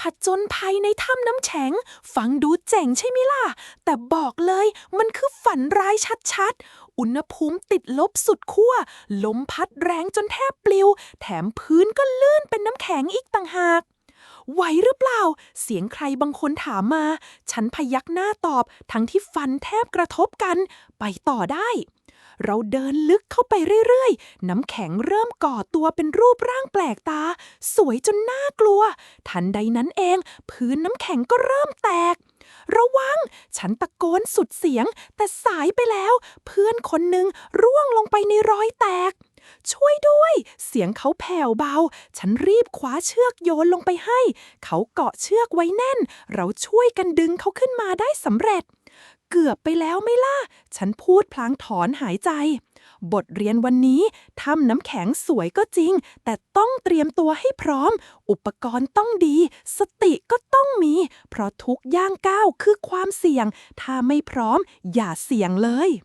ผจญภัยในถ้ำน้ำแข็ง ฟังดูเจ๋งใช่ไหมล่ะ แต่บอกเลยมันคือฝันร้ายชัดๆ อุณหภูมิติดลบสุดขั้ว ลมพัดแรงจนแทบปลิว แถมพื้นก็ลื่นเป็นน้ำแข็งอีกต่างหากไหวหรือเปล่า เสียงใครบางคนถามมา ฉันพยักหน้าตอบ ทั้งที่ฟันแทบกระทบกัน ไปต่อได้ เราเดินลึกเข้าไปเรื่อยๆ น้ำแข็งเริ่มก่อตัวเป็นรูปร่างแปลกตา สวยจนน่ากลัว ทันใดนั้นเอง พื้นน้ำแข็งก็เริ่มแตก ระวัง ฉันตะโกนสุดเสียง แต่สายไปแล้ว เพื่อนคนหนึ่งร่วงลงไปในรอยแตก ช่วยด้วย เสียงเขาแผ่วเบา ฉันรีบคว้าเชือกโยนลงไปให้ เขาเกาะเชือกไว้แน่น เราช่วยกันดึงเขาขึ้นมาได้สำเร็จ เกือบไปแล้วไม่ล่ะ ฉันพูดพลางถอนหายใจ บทเรียนวันนี้ทำน้ำแข็งสวยก็จริง แต่ต้องเตรียมตัวให้พร้อม อุปกรณ์ต้องดี สติก็ต้องมี เพราะทุกย่างก้าวคือความเสี่ยง ถ้าไม่พร้อมอย่าเสี่ยงเลย